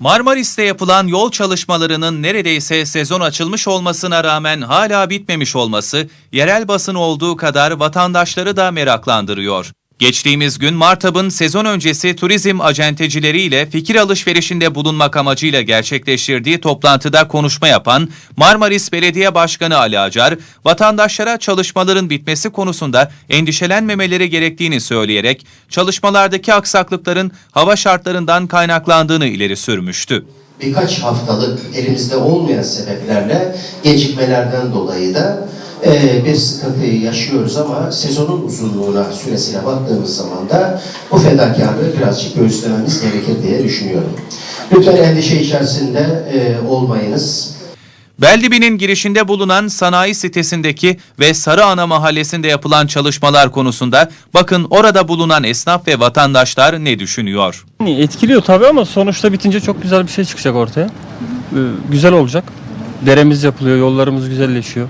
Marmaris'te yapılan yol çalışmalarının neredeyse sezon açılmış olmasına rağmen hala bitmemiş olması yerel basın olduğu kadar vatandaşları da meraklandırıyor. Geçtiğimiz gün Martab'ın sezon öncesi turizm acentecileriyle fikir alışverişinde bulunmak amacıyla gerçekleştirdiği toplantıda konuşma yapan Marmaris Belediye Başkanı Ali Acar, vatandaşlara çalışmaların bitmesi konusunda endişelenmemeleri gerektiğini söyleyerek çalışmalardaki aksaklıkların hava şartlarından kaynaklandığını ileri sürmüştü. birkaç haftalık elimizde olmayan sebeplerle gecikmelerden dolayı da e, bir sıkıntıyı yaşıyoruz ama sezonun uzunluğuna süresine baktığımız zaman da bu fedakarlığı birazcık göğüslememiz gerekir diye düşünüyorum. Lütfen endişe içerisinde e, olmayınız. Beldibi'nin girişinde bulunan sanayi sitesindeki ve Sarıana mahallesinde yapılan çalışmalar konusunda bakın orada bulunan esnaf ve vatandaşlar ne düşünüyor? Etkiliyor tabii ama sonuçta bitince çok güzel bir şey çıkacak ortaya. Ee, güzel olacak. Deremiz yapılıyor, yollarımız güzelleşiyor.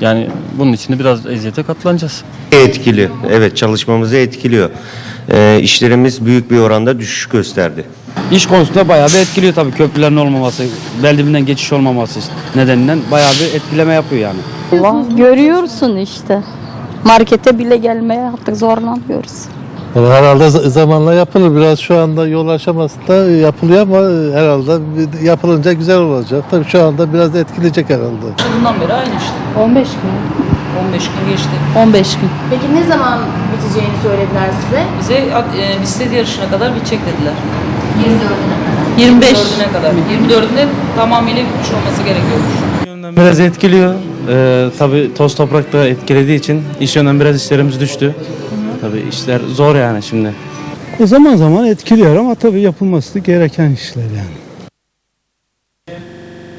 Yani bunun için de biraz eziyete katlanacağız. Etkili. Evet çalışmamızı etkiliyor. Ee, işlerimiz büyük bir oranda düşüş gösterdi. İş konusunda bayağı bir etkiliyor tabii köprülerin olmaması, beldibinden geçiş olmaması nedeninden bayağı bir etkileme yapıyor yani. Allah görüyorsun işte. Markete bile gelmeye artık zorlanıyoruz. Yani herhalde zamanla yapılır. Biraz şu anda yol aşamasında yapılıyor ama herhalde bir- yapılınca güzel olacak. Tabii şu anda biraz etkileyecek herhalde. Bundan beri aynı işte. 15 gün. 15 gün geçti. 15 gün. Peki ne zaman biteceğini söylediler size? Bize e, bisiklet yarışına kadar bitecek dediler. 25. 24'üne kadar. 24'ünde tamamıyla bitmiş olması gerekiyormuş. Biraz etkiliyor. Ee, tabii toz toprak da etkilediği için iş yönden biraz işlerimiz düştü. Tabii işler zor yani şimdi. E zaman zaman etkiliyor ama tabii yapılması gereken işler yani.